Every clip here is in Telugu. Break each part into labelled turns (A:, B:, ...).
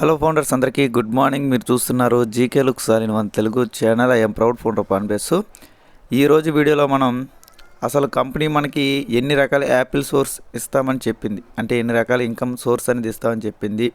A: హలో ఫౌండర్స్ అందరికీ గుడ్ మార్నింగ్ మీరు చూస్తున్నారు జీకే లుక్స్ అని మన Telugu channel I'm proud founder పాన్బేస్ ఈరోజు వీడియోలో మనం అసలు కంపెనీ మనకి ఎన్ని రకాల యాపిల్ సోర్స్ ఇస్తామని చెప్పింది. అంటే ఎన్ని రకాల ఇన్కమ్ సోర్స్ అనేది ఇస్తామని చెప్పింది.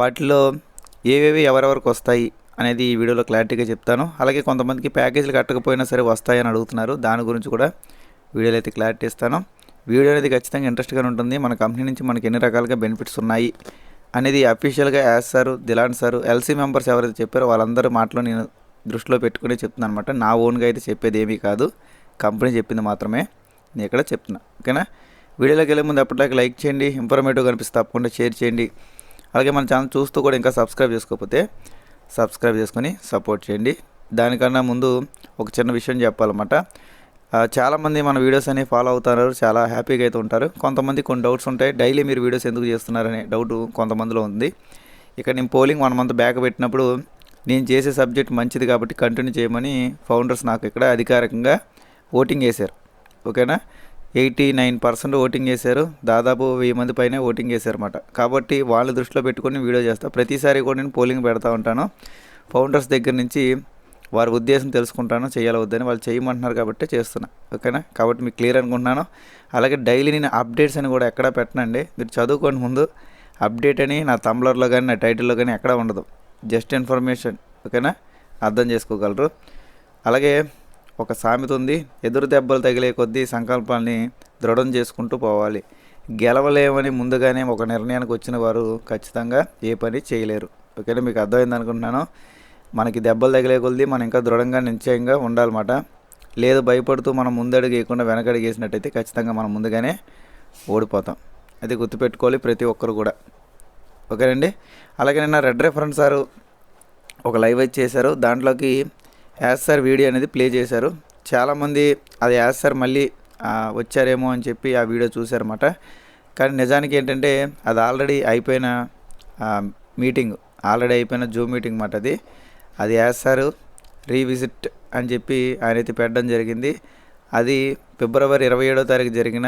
A: వాటిలో ఏవేవి ఎవరెవరికి వస్తాయి అనేది ఈ వీడియోలో క్లారిటీగా చెప్తాను. అలాగే కొంతమందికి ప్యాకేజీలు కట్టకపోయినా సరే వస్తాయని అడుగుతున్నారు. దాని గురించి కూడా వీడియోలో అయితే క్లారిటీ ఇస్తాను. వీడియో అనేది ఖచ్చితంగా ఇంట్రెస్ట్గా ఉంటుంది. మన కంపెనీ నుంచి మనకి ఎన్ని రకాలుగా బెనిఫిట్స్ ఉన్నాయి అనేది అఫీషియల్గా as sir Dylan sir LC members ఎవరైతే చెప్పారో వాళ్ళందరూ మాటలో నేను దృష్టిలో పెట్టుకునే చెప్తున్నాను అనమాట నా ఓన్గా అయితే చెప్పేది ఏమీ కాదు. కంపెనీ చెప్పింది మాత్రమే. నేను ఇక్కడ చెప్తున్నా. ఓకేనా? వీడియోలోకి వెళ్ళే ముందు అప్పటిదాకా లైక్ చేయండి ఇన్ఫర్మేటివ్ కనిపిస్తే తప్పకుండా షేర్ చేయండి. అలాగే మన ఛానల్ చూస్తూ కూడా ఇంకా సబ్స్క్రైబ్ చేసుకోకపోతే సబ్స్క్రైబ్ చేసుకొని సపోర్ట్ చేయండి. దానికన్నా ముందు ఒక చిన్న విషయం చెప్పాలన్నమాట. చాలామంది మన వీడియోస్ అనేవి ఫాలో అవుతారు చాలా హ్యాపీగా అయితే ఉంటారు. కొంతమంది కొన్ని డౌట్స్ ఉంటాయి. డైలీ మీరు వీడియోస్ ఎందుకు చేస్తున్నారనే డౌట్ కొంతమందిలో ఉంది. ఇక్కడ నేను పోలింగ్ వన్ మంత్ బ్యాక్ పెట్టినప్పుడు నేను చేసే సబ్జెక్ట్ మంచిది కాబట్టి కంటిన్యూ చేయమని ఫౌండర్స్ నాకు ఇక్కడ అధికారికంగా ఓటింగ్ వేశారు ఓకేనా ఎయిటీ నైన్ పర్సెంట్ ఓటింగ్ చేశారు. దాదాపు వెయ్యి మంది పైన ఓటింగ్ చేశారన్నమాట. కాబట్టి వాళ్ళ దృష్టిలో పెట్టుకొని వీడియో చేస్తా. ప్రతిసారి కూడా నేను పోలింగ్ పెడతా ఉంటాను. ఫౌండర్స్ దగ్గర నుంచి వారి ఉద్దేశం తెలుసుకుంటాను చేయాలి వద్దని వాళ్ళు చేయమంటున్నారు కాబట్టి చేస్తున్నా. ఓకేనా? కాబట్టి మీకు క్లియర్ అనుకుంటున్నాను. అలాగే డైలీ నేను అప్డేట్స్ అని కూడా ఎక్కడ పెట్టనండి. మీరు చదువుకోండి ముందు. అప్డేట్ అని నా తంబ్లర్లో కానీ నా టైటిల్లో కానీ ఎక్కడ ఉండదు. Just information. ఓకేనా? అర్థం చేసుకోగలరు. అలాగే ఒక సామెత ఉంది. ఎదురు దెబ్బలు తగిలే కొద్దీ సంకల్పాన్ని దృఢం చేసుకుంటూ పోవాలి. గెలవలేమని ముందుగానే ఒక నిర్ణయానికి వచ్చిన వారు ఖచ్చితంగా ఏ పని చేయలేరు. ఓకేనా? మీకు అర్థమైంది అనుకుంటున్నాను. మనకి దెబ్బలు తగిలే కొలిది మనం ఇంకా దృఢంగా నిశ్చయంగా ఉండాలన్నమాట. లేదు భయపడుతూ మనం ముందడుగు వేయకుండా వెనకడుగు వేసినట్టయితే ఖచ్చితంగా మనం ముందుగానే ఓడిపోతాం. అది గుర్తుపెట్టుకోవాలి ప్రతి ఒక్కరు కూడా. ఓకేనండి అలాగే నిన్న రెడ్ రెఫరెన్స్ సారు ఒక లైవ్ అయితే చేశారు. దాంట్లోకి యాస్ సార్ వీడియో అనేది ప్లే చేశారు. చాలామంది అది యాస్ సార్ మళ్ళీ వచ్చారేమో అని చెప్పి ఆ వీడియో చూశారన్నమాట. కానీ నిజానికి ఏంటంటే అది ఆల్రెడీ అయిపోయిన మీటింగ్ ఆల్రెడీ అయిపోయిన జూమ్ మీటింగ్ మాట అది. అది యాస్ సార్ రీవిజిట్ అని చెప్పి ఆయన అయితే పెట్టడం జరిగింది. అది ఫిబ్రవరి ఇరవై ఏడో తారీఖు జరిగిన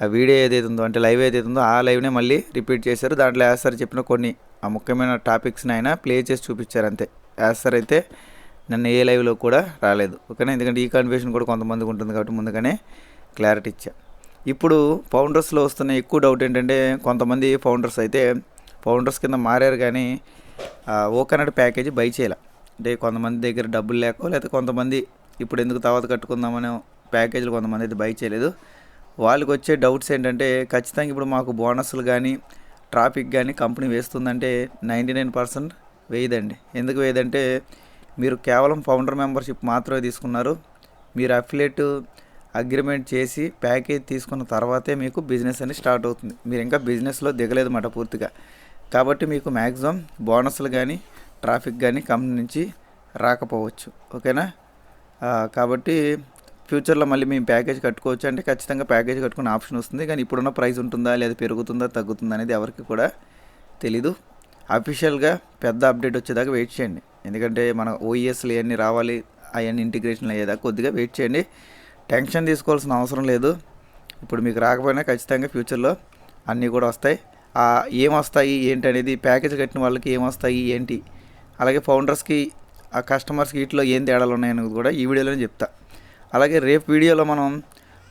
A: ఆ వీడియో ఏదైతే ఉందో అంటే లైవ్ ఏదైతే ఉందో ఆ లైవ్నే మళ్ళీ రిపీట్ చేశారు. దాంట్లో యాస్ చెప్పిన కొన్ని ఆ ముఖ్యమైన టాపిక్స్ని ఆయన ప్లే చేసి చూపించారు అంతే. యాస్ సార్ అయితే నన్ను ఏ లైవ్లో కూడా రాలేదు. ఓకేనా? ఎందుకంటే ఈ కన్ఫ్యూషన్ కూడా కొంతమందికి ఉంటుంది కాబట్టి ముందుగానే క్లారిటీ ఇచ్చా. ఇప్పుడు ఫౌండర్స్లో వస్తున్న ఎక్కువ డౌట్ ఏంటంటే కొంతమంది ఫౌండర్స్ అయితే ఫౌండర్స్ కింద మారారు కానీ ఓకనట్ ప్యాకేజీ బై చేయాలి. అంటే కొంతమంది దగ్గర డబ్బులు లేకో లేకపోతే కొంతమంది ఇప్పుడు ఎందుకు తర్వాత కట్టుకుందామనే ప్యాకేజీలు కొంతమంది అయితే బై చేయలేదు. వాళ్ళకి వచ్చే డౌట్స్ ఏంటంటే ఖచ్చితంగా ఇప్పుడు మాకు బోనస్లు కానీ ట్రాఫిక్ కానీ కంపెనీ వేస్తుందంటే నైంటీ నైన్ పర్సెంట్ వేయదండి. ఎందుకు వేయదంటే మీరు కేవలం ఫౌండర్ మెంబర్షిప్ మాత్రమే తీసుకున్నారు. మీరు అఫిలేట్ అగ్రిమెంట్ చేసి ప్యాకేజ్ తీసుకున్న తర్వాతే మీకు బిజినెస్ అనేది స్టార్ట్ అవుతుంది. మీరు ఇంకా బిజినెస్లో దిగలేదు మాట పూర్తిగా. కాబట్టి మీకు మ్యాక్సిమం బోనస్లు కానీ ట్రాఫిక్ కానీ కంపెనీ నుంచి రాకపోవచ్చు. ఓకేనా? కాబట్టి ఫ్యూచర్లో మళ్ళీ మేము ప్యాకేజ్ కట్టుకోవచ్చు అంటే ఖచ్చితంగా ప్యాకేజ్ కట్టుకునే ఆప్షన్ వస్తుంది. కానీ ఇప్పుడున్న ప్రైస్ ఉంటుందా లేదా పెరుగుతుందా తగ్గుతుందా అనేది ఎవరికి కూడా తెలీదు. అఫీషియల్గా పెద్ద అప్డేట్ వచ్చేదాకా వెయిట్ చేయండి. ఎందుకంటే మన ఓఈఎస్లు ఇవన్నీ రావాలి అవన్నీ ఇంటిగ్రేషన్ అయ్యేదాకా కొద్దిగా వెయిట్ చేయండి. టెన్షన్ తీసుకోవాల్సిన అవసరం లేదు. ఇప్పుడు మీకు రాకపోయినా ఖచ్చితంగా ఫ్యూచర్లో అన్నీ కూడా వస్తాయి. ఏమొస్తాయి ఏంటి అనేది ప్యాకేజ్ కట్టిన వాళ్ళకి ఏమొస్తాయి ఏంటి? అలాగే ఫౌండర్స్కి ఆ కస్టమర్స్కి వీటిలో ఏం తేడాలు ఉన్నాయని కూడా ఈ వీడియోలోనే చెప్తా. అలాగే రేపు వీడియోలో మనం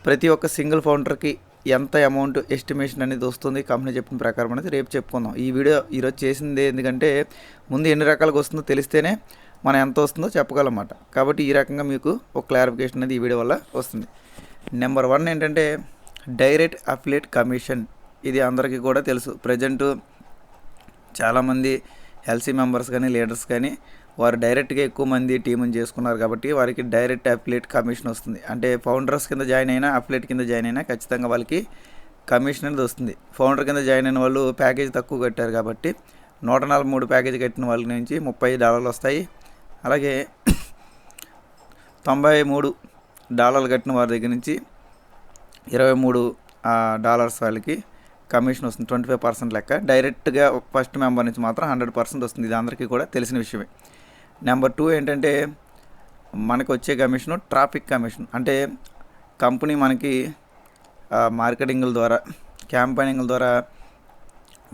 A: ప్రతి ఒక్క సింగిల్ ఫౌండర్కి ఎంత అమౌంట్ ఎస్టిమేషన్ అనేది వస్తుంది కంపెనీ చెప్పిన ప్రకారం అనేది రేపు చెప్పుకుందాం. ఈ వీడియో ఈరోజు చేసింది ఎందుకంటే ముందు ఎన్ని రకాలుగా వస్తుందో తెలిస్తేనే మనం ఎంత వస్తుందో చెప్పగలమాట. కాబట్టి ఈ రకంగా మీకు ఒక క్లారిఫికేషన్ అనేది ఈ వీడియో వల్ల వస్తుంది. నెంబర్ వన్ ఏంటంటే డైరెక్ట్ అఫిలేట్ కమిషన్. ఇది అందరికీ కూడా తెలుసు. ప్రజెంటు చాలామంది ఎల్సీ మెంబర్స్ కానీ లీడర్స్ కానీ వారు డైరెక్ట్గా ఎక్కువ మంది టీముని చేసుకున్నారు కాబట్టి వారికి డైరెక్ట్ అఫిలేట్ కమిషన్ వస్తుంది. అంటే ఫౌండర్స్ కింద జాయిన్ అయినా అఫిలేట్ కింద జాయిన్ అయినా ఖచ్చితంగా వాళ్ళకి కమిషన్ అనేది వస్తుంది. ఫౌండర్ కింద జాయిన్ అయిన వాళ్ళు ప్యాకేజ్ తక్కువ కట్టారు కాబట్టి నూట నలభై మూడు ప్యాకేజ్ కట్టిన వాళ్ళ నుంచి ముప్పై డాలర్లు వస్తాయి. అలాగే తొంభై మూడు డాలర్లు కట్టిన వారి దగ్గర నుంచి ఇరవై మూడు డాలర్స్ వాళ్ళకి కమిషన్ వస్తుంది ట్వంటీ ఫైవ్ పర్సెంట్ లెక్క. డైరెక్ట్గా ఫస్ట్ మెంబర్ నుంచి మాత్రం హండ్రెడ్ పర్సెంట్ వస్తుంది. ఇది అందరికీ కూడా తెలిసిన విషయమే. నెంబర్ టూ ఏంటంటే మనకు వచ్చే కమిషన్ ట్రాఫిక్ కమిషన్. అంటే కంపెనీ మనకి మార్కెటింగ్ల ద్వారా క్యాంపెయినింగ్ల ద్వారా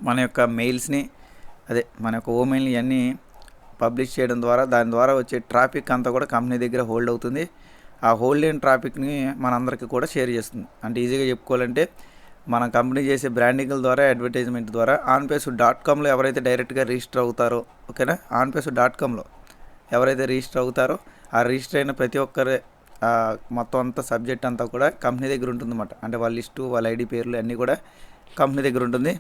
A: మన యొక్క మెయిల్స్ని అదే మన యొక్క ఓమెయిల్ని ఇవన్నీ పబ్లిష్ చేయడం ద్వారా దాని ద్వారా వచ్చే ట్రాఫిక్ అంతా కూడా కంపెనీ దగ్గర హోల్డ్ అవుతుంది. ఆ హోల్డ్ అయిన ట్రాఫిక్ని మనందరికీ కూడా షేర్ చేస్తుంది. అంటే ఈజీగా చెప్పుకోవాలంటే మన కంపెనీ చేసే బ్రాండింగ్ల ద్వారా అడ్వర్టైజ్మెంట్ ద్వారా ఆన్పేసు డాట్ కామ్లో ఎవరైతే డైరెక్ట్గా రిజిస్టర్ అవుతారో ఓకేనా? ఆన్పేసు డాట్ కామ్లో ఎవరైతే రిజిస్టర్ అవుతారో ఆ రిజిస్టర్ అయిన ప్రతి ఒక్కరి మొత్తం అంతా సబ్జెక్ట్ అంతా కూడా కంపెనీ దగ్గర ఉంటుందన్నమాట. అంటే వాళ్ళ లిస్టు వాళ్ళ ఐడి పేర్లు అన్నీ కూడా కంపెనీ దగ్గర ఉంటుంది.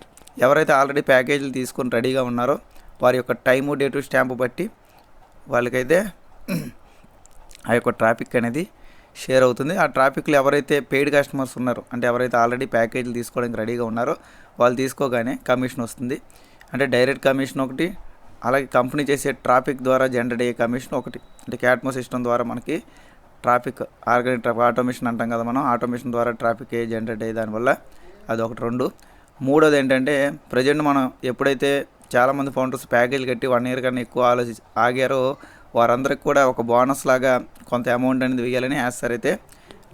A: ఎవరైతే ఆల్రెడీ ప్యాకేజీలు తీసుకొని రెడీగా ఉన్నారో వారి యొక్క టైము డేటు స్టాంపు బట్టి వాళ్ళకైతే ఆ యొక్క ట్రాఫిక్ అనేది షేర్ అవుతుంది. ఆ ట్రాఫిక్లో ఎవరైతే పెయిడ్ కస్టమర్స్ ఉన్నారో అంటే ఎవరైతే ఆల్రెడీ ప్యాకేజీలు తీసుకోవడానికి రెడీగా ఉన్నారో వాళ్ళు తీసుకోగానే కమిషన్ వస్తుంది. అంటే డైరెక్ట్ కమిషన్ ఒకటి అలాగే కంపెనీ చేసే ట్రాఫిక్ ద్వారా జనరేట్ అయ్యే కమిషన్ ఒకటి. అంటే క్యాట్మో సిస్టమ్ ద్వారా మనకి ట్రాఫిక్ ఆర్గానిక్ ట్రాఫిక్ ఆటోమేషన్ అంటాం కదా మనం ఆటోమేషన్ ద్వారా ట్రాఫిక్ జనరేట్ అయ్యే దానివల్ల అది ఒకటి రెండు. మూడోది ఏంటంటే ప్రజెంట్ మనం ఎప్పుడైతే చాలామంది ఫౌండర్స్ ప్యాకేజ్ కట్టి వన్ ఇయర్ కన్నా ఎక్కువ ఆలోచి ఆగారో వారందరికి కూడా ఒక బోనస్ లాగా కొంత అమౌంట్ అనేది వేయాలని యాజ్ సార్ అయితే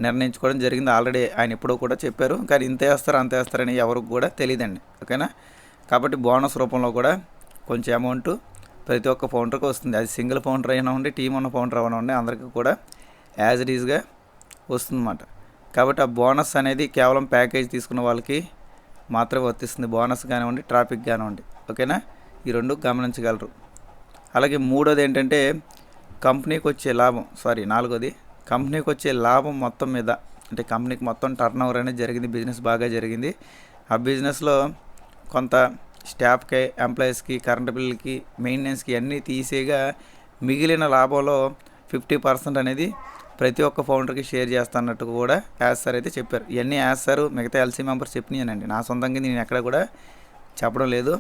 A: నిర్ణయించుకోవడం జరిగింది. ఆల్రెడీ ఆయన ఎప్పుడో కూడా చెప్పారు. కానీ ఇంత వేస్తారు అంత వేస్తారని ఎవరికి కూడా తెలియదండి ఓకేనా? కాబట్టి బోనస్ రూపంలో కూడా కొంచెం అమౌంట్ ప్రతి ఒక్క ఫౌండర్కి వస్తుంది. అది సింగిల్ ఫౌండర్ అయినా ఉండి టీం ఉన్న ఫౌండర్ అయినా ఉండి అందరికీ కూడా యాజ్ ఇట్ ఈజ్గా వస్తుందన్నమాట. కాబట్టి ఆ బోనస్ అనేది కేవలం ప్యాకేజ్ తీసుకున్న వాళ్ళకి మాత్రమే వర్తిస్తుంది. బోనస్ కానివ్వండి ట్రాఫిక్ కానివ్వండి. ఓకేనా? ఈ రెండు గమనించగలరు. అలాగే మూడోది ఏంటంటే కంపెనీకి వచ్చే లాభం సారీ నాలుగోది కంపెనీకి వచ్చే లాభం మొత్తం మీద అంటే కంపెనీకి మొత్తం టర్న్ ఓవర్ అనేది జరిగింది బిజినెస్ బాగా జరిగింది. ఆ బిజినెస్లో కొంత స్టాఫ్కి ఎంప్లాయీస్కి కరెంట్ బిల్కి మెయింటెనెన్స్కి అన్నీ తీసేగా మిగిలిన లాభంలో ఫిఫ్టీ పర్సెంట్ అనేది ప్రతి ఒక్క ఫౌండర్కి షేర్ చేస్తున్నట్టు కూడా యాజ్ సార్ అయితే చెప్పారు. ఇవన్నీ యాజ్ సార్ మిగతా ఎల్సీ మెంబర్స్ చెప్పినాయనండి. నా సొంతంగా నేను ఎక్కడ కూడా చెప్పడం లేదు.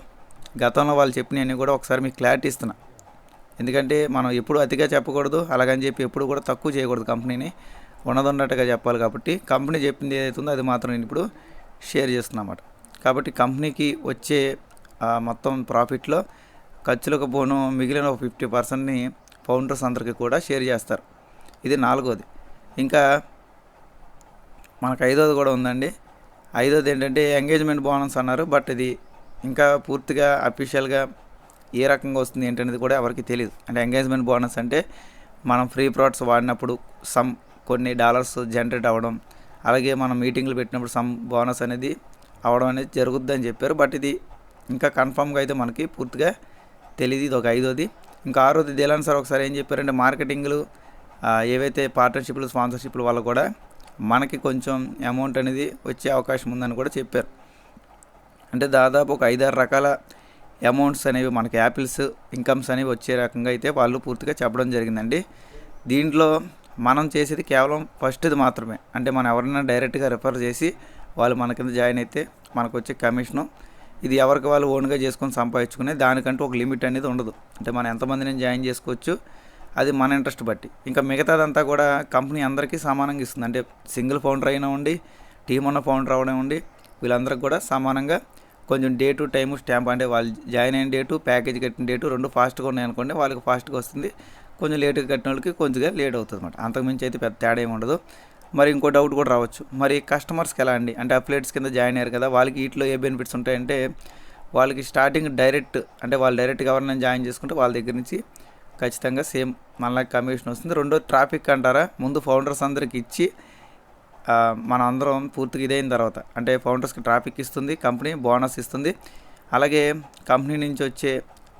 A: గతంలో వాళ్ళు చెప్పినవన్నీ కూడా ఒకసారి మీకు క్లారిటీ ఇస్తున్నా. ఎందుకంటే మనం ఎప్పుడు అతిగా చెప్పకూడదు. అలాగని చెప్పి ఎప్పుడు కూడా తక్కువ చేయకూడదు కంపెనీని. ఉన్నదన్నట్టుగా చెప్పాలి కాబట్టి కంపెనీ చెప్పింది ఏదైతే ఉందో అది మాత్రం నేను ఇప్పుడు షేర్ చేస్తున్నమాట కాబట్టి కంపెనీకి వచ్చే మొత్తం ప్రాఫిట్లో ఖర్చులకు పోను మిగిలిన ఒక ఫిఫ్టీ పర్సెంట్ని ఫౌండర్స్ అందరికీ కూడా షేర్ చేస్తారు. ఇది నాలుగోది. ఇంకా మనకు ఐదోది కూడా ఉందండి. ఐదోది ఏంటంటే ఎంగేజ్మెంట్ బోనస్ అన్నారు బట్ ఇది ఇంకా పూర్తిగా అఫీషియల్గా ఏ రకంగా వస్తుంది ఏంటనేది కూడా ఎవరికి తెలియదు అంటే ఎంగేజ్మెంట్ బోనస్ అంటే మనం ఫ్రీ ప్రోడక్ట్స్ వాడినప్పుడు సమ్ కొన్ని డాలర్స్ జనరేట్ అవ్వడం అలాగే మనం మీటింగ్లు పెట్టినప్పుడు సమ్ బోనస్ అనేది అవడం అనేది జరుగుద్ది అని చెప్పారు. బట్ ఇది ఇంకా కన్ఫామ్గా అయితే మనకి పూర్తిగా తెలియదు ఇది ఒక ఐదోది. ఇంకా ఆరోది ఇది సార్ ఒకసారి ఏం చెప్పారంటే మార్కెటింగ్లు ఏవైతే పార్ట్నర్షిప్లు స్పాన్సర్షిప్లు వల్ల కూడా మనకి కొంచెం అమౌంట్ అనేది వచ్చే అవకాశం ఉందని కూడా చెప్పారు. అంటే దాదాపు ఒక ఐదారు రకాల అమౌంట్స్ అనేవి మనకి యాపిల్స్ ఇన్కమ్స్ అనేవి వచ్చే రకంగా అయితే వాళ్ళు పూర్తిగా చెప్పడం జరిగిందండి. దీంట్లో మనం చేసేది కేవలం ఫస్ట్ది మాత్రమే. అంటే మనం ఎవరైనా డైరెక్ట్గా రిఫర్ చేసి వాళ్ళు మన కింద జాయిన్ అయితే మనకు వచ్చే కమిషను ఇది ఎవరికి వాళ్ళు ఓన్గా చేసుకొని సంపాదించుకునే దానికంటూ ఒక లిమిట్ అనేది ఉండదు. అంటే మనం ఎంతమందిని జాయిన్ చేసుకోవచ్చు అది మన ఇంట్రెస్ట్ బట్టి. ఇంకా మిగతాదంతా కూడా కంపెనీ అందరికీ సమానంగా ఇస్తుంది. అంటే సింగిల్ ఫౌండర్ అయినా ఉండి టీం ఉన్న ఫౌండర్ అవడం ఉండి వీళ్ళందరికీ కూడా సమానంగా కొంచెం డేటు టైము స్టాంప్ అంటే వాళ్ళు జాయిన్ అయిన డేటు ప్యాకేజ్ కట్టిన డేటు రెండు ఫాస్ట్గా ఉన్నాయి అనుకోండి వాళ్ళకి ఫాస్ట్గా వస్తుంది. కొంచెం లేట్గా కట్టిన వాళ్ళకి కొంచెంగా లేట్ అవుతుంది అనమాట అంతకుమించి అయితే పెద్ద తేడా ఏమి ఉండదు. మరి ఇంకో డౌట్ కూడా రావచ్చు. మరి కస్టమర్స్కి ఎలా అండి? అంటే అప్లేట్స్ కింద జాయిన్ అయ్యారు కదా వాళ్ళకి వీటిలో ఏ బెనిఫిట్స్ ఉంటాయంటే వాళ్ళకి స్టార్టింగ్ డైరెక్ట్ అంటే వాళ్ళు డైరెక్ట్గా ఎవరైనా జాయిన్ చేసుకుంటే వాళ్ళ దగ్గర నుంచి ఖచ్చితంగా సేమ్ మళ్ళీ కమిషన్ వస్తుంది. రెండో ట్రాఫిక్ అంటారా? ముందు ఫౌండర్స్ అందరికి ఇచ్చి మనం అందరం పూర్తిగా ఇదైన తర్వాత అంటే ఫౌండర్స్కి ట్రాఫిక్ ఇస్తుంది కంపెనీ బోనస్ ఇస్తుంది. అలాగే కంపెనీ నుంచి వచ్చే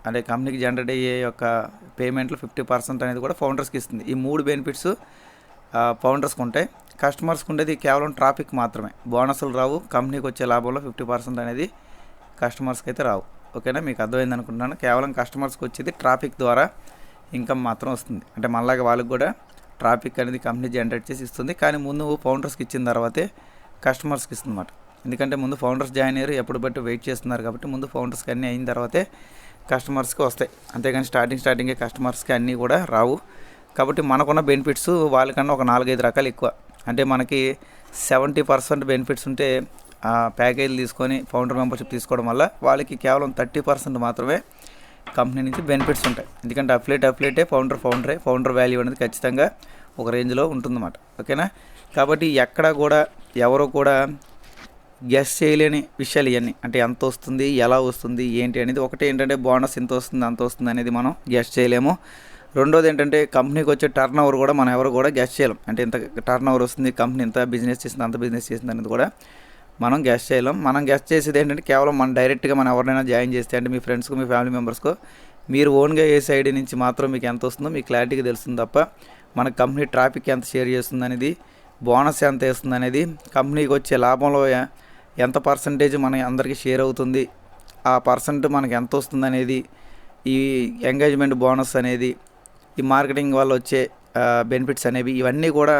A: అంటే కంపెనీకి జనరేట్ అయ్యే యొక్క పేమెంట్లు ఫిఫ్టీ పర్సెంట్ అనేది కూడా ఫౌండర్స్కి ఇస్తుంది. ఈ మూడు బెనిఫిట్స్ ఫౌండర్స్కి ఉంటాయి. కస్టమర్స్కి ఉండేది కేవలం ట్రాఫిక్ మాత్రమే. బోనస్లు రావు కంపెనీకి వచ్చే లాభంలో ఫిఫ్టీ పర్సెంట్ అనేది కస్టమర్స్కి అయితే రావు. ఓకేనా? మీకు అర్థమైంది అనుకుంటున్నాను. కేవలం కస్టమర్స్కి వచ్చేది ట్రాఫిక్ ద్వారా ఇన్కమ్ మాత్రం వస్తుంది. అంటే మళ్ళాగా వాళ్ళకి కూడా ట్రాఫిక్ అనేది కంపెనీ జనరేట్ చేసి ఇస్తుంది. కానీ ముందు ఫౌండర్స్కి ఇచ్చిన తర్వాతే కస్టమర్స్కి ఇస్తుందన్నమాట. ఎందుకంటే ముందు ఫౌండర్స్ జాయిన్ అయ్యారు ఎప్పుడు బట్టి వెయిట్ చేస్తున్నారు కాబట్టి ముందు ఫౌండర్స్కి అన్నీ అయిన తర్వాతే కస్టమర్స్కి వస్తాయి. అంతేగాని స్టార్టింగ్ స్టార్టింగే కస్టమర్స్కి అన్నీ కూడా రావు. కాబట్టి మనకున్న బెనిఫిట్స్ వాళ్ళకన్నా ఒక నాలుగైదు రకాలు ఎక్కువ. అంటే మనకి సెవెంటీ పర్సెంట్ బెనిఫిట్స్ ఉంటే ఆ ప్యాకేజీలు తీసుకొని ఫౌండర్ మెంబర్షిప్ తీసుకోవడం వల్ల వాళ్ళకి కేవలం థర్టీ పర్సెంట్ మాత్రమే కంపెనీ నుంచి బెనిఫిట్స్ ఉంటాయి. ఎందుకంటే అఫ్లేట్ అఫ్లేటే ఫౌండర్ ఫౌండరే ఫౌండర్ వాల్యూ అనేది ఖచ్చితంగా ఒక రేంజ్లో ఉంటుందన్నమాట. ఓకేనా? కాబట్టి ఎక్కడ కూడా ఎవరు కూడా గెస్ చేయలేని విషయాలు ఇవన్నీ అంటే ఎంత వస్తుంది ఎలా వస్తుంది ఏంటి అనేది ఒకటి ఏంటంటే బోనస్ ఎంత వస్తుంది అంత వస్తుంది అనేది మనం గెస్ చేయలేము. రెండోది ఏంటంటే కంపెనీకి వచ్చే టర్న్ ఓవర్ కూడా మనం ఎవరు కూడా గెస్ చేయలేం. అంటే ఇంత టర్న్ ఓవర్ వస్తుంది కంపెనీ ఇంత బిజినెస్ చేసింది అంత బిజినెస్ చేసింది అనేది కూడా మనం గెస్ట్ చేయలేం. మనం గెస్ట్ చేసేది ఏంటంటే కేవలం మనం డైరెక్ట్గా మనం ఎవరినైనా జాయిన్ చేస్తే అంటే మీ ఫ్రెండ్స్కు మీ ఫ్యామిలీ మెంబర్స్కు మీరు ఓన్గా ఏ సైడ్ నుంచి మాత్రం మీకు ఎంత వస్తుందో మీకు క్లారిటీగా తెలుస్తుంది తప్ప మన కంపెనీ ట్రాఫిక్ ఎంత షేర్ చేస్తుంది అనేది బోనస్ ఎంత వేస్తుంది అనేది కంపెనీకి వచ్చే లాభంలో ఎంత పర్సంటేజ్ మన అందరికీ షేర్ అవుతుంది ఆ పర్సెంట్ మనకి ఎంత వస్తుంది అనేది ఈ ఎంగేజ్మెంట్ బోనస్ అనేది ఈ మార్కెటింగ్ వల్ల వచ్చే బెనిఫిట్స్ అనేవి ఇవన్నీ కూడా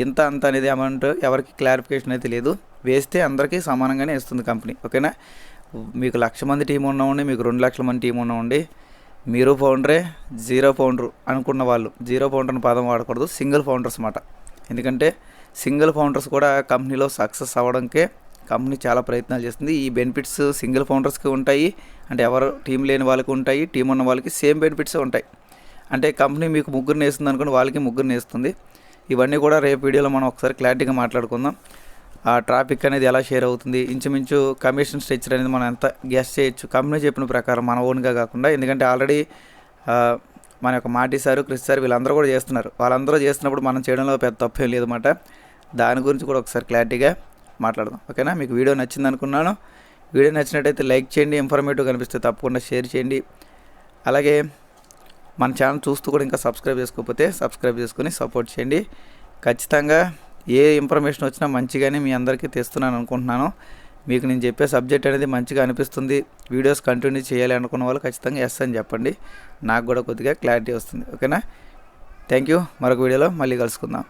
A: ఇంత అంత అనేది అమౌంట్ ఎవరికి క్లారిఫికేషన్ అయితే లేదు. వేస్తే అందరికీ సమానంగానే ఇస్తుంది కంపెనీ. ఓకేనా? మీకు లక్ష మంది టీం ఉన్నవండి మీకు రెండు లక్షల మంది టీం ఉన్నవండి మీరు ఫౌండరే జీరో ఫౌండర్ అనుకున్న వాళ్ళు. జీరో ఫౌండర్ అని పదం వాడకూడదు సింగిల్ ఫౌండర్స్ అన్నమాట. ఎందుకంటే సింగిల్ ఫౌండర్స్ కూడా కంపెనీలో సక్సెస్ అవ్వడానికే కంపెనీ చాలా ప్రయత్నాలు చేస్తుంది. ఈ బెనిఫిట్స్ సింగిల్ ఫౌండర్స్కి ఉంటాయి అంటే ఎవరు టీం లేని వాళ్ళకి ఉంటాయి టీం ఉన్న వాళ్ళకి సేమ్ బెనిఫిట్స్ ఉంటాయి. అంటే కంపెనీ మీకు ముగ్గురు నేస్తుంది అనుకోండి వాళ్ళకి ముగ్గురు నేస్తుంది ఇవన్నీ కూడా రేపు వీడియోలో మనం ఒకసారి క్లారిటీగా మాట్లాడుకుందాం. ఆ ట్రాఫిక్ అనేది ఎలా షేర్ అవుతుంది? ఇంచుమించు కమిషన్ స్ట్రక్చర్ అనేది మనం ఎంత గెస్ చేయొచ్చు? కంపెనీ చెప్పిన ప్రకారం మన ఓన్గా కాకుండా ఎందుకంటే ఆల్రెడీ మన యొక్క మాటి సారు క్రిస్ సార్ వీళ్ళందరూ కూడా చేస్తున్నారు. వాళ్ళందరూ చేస్తున్నప్పుడు మనం చేయడంలో పెద్ద తప్పేం లేదన్నమాట. దాని గురించి కూడా ఒకసారి క్లారిటీగా మాట్లాడదాం. ఓకేనా? మీకు వీడియో నచ్చింది అనుకున్నాను. వీడియో నచ్చినట్టయితే లైక్ చేయండి ఇన్ఫర్మేటివ్ కనిపిస్తే తప్పకుండా షేర్ చేయండి. అలాగే మన ఛానల్ చూస్తూ కూడా ఇంకా సబ్స్క్రైబ్ చేసుకోకపోతే సబ్స్క్రైబ్ చేసుకొని సపోర్ట్ చేయండి. ఖచ్చితంగా ఏ ఇన్ఫర్మేషన్ వచ్చినా మంచిగానే మీ అందరికీ తెస్తున్నాను అనుకుంటున్నాను. మీకు నేను చెప్పే సబ్జెక్ట్ అనేది మంచిగా అనిపిస్తుంది. వీడియోస్ కంటిన్యూ చేయాలి అనుకున్న వాళ్ళు ఖచ్చితంగా ఎస్ అని చెప్పండి. నాకు కూడా కొద్దిగా క్లారిటీ వస్తుంది. ఓకేనా థ్యాంక్ యూ మరొక వీడియోలో మళ్ళీ కలుసుకుందాం.